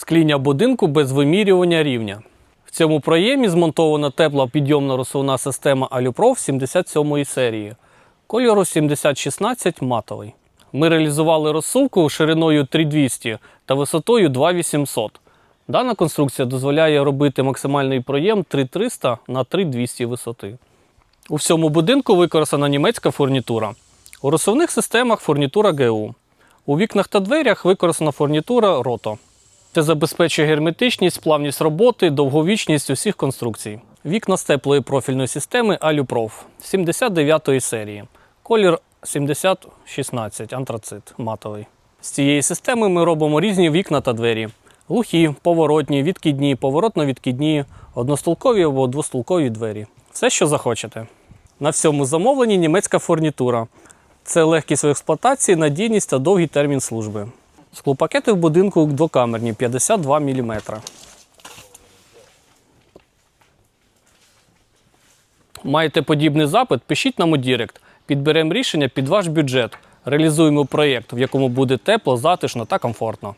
Скління будинку без вимірювання рівня. В цьому проємі змонтована тепла підйомна розсувна система Алюпроф 77 серії кольору 7016 матовий. Ми реалізували розсувку шириною 3200 та висотою 2800. Дана конструкція дозволяє робити максимальний проєм 3300 на 3200 висоти. У всьому будинку використана німецька фурнітура. У розсувних системах фурнітура ГУ. У вікнах та дверях використана фурнітура Рото. Це забезпечує герметичність, плавність роботи, довговічність усіх конструкцій. Вікна з теплої профільної системи Алюпроф 79 серії. Колір 7016 антрацит матовий. З цієї системи ми робимо різні вікна та двері: глухі, поворотні, відкидні, поворотно-відкидні, одностолкові або двостолкові двері. Все, що захочете. На всьому замовленні німецька фурнітура. Це легкість в експлуатації, надійність та довгий термін служби. Склопакети в будинку двокамерні 52 мм. Маєте подібний запит? Пишіть нам у Дірект. Підберемо рішення під ваш бюджет. Реалізуємо проєкт, в якому буде тепло, затишно та комфортно.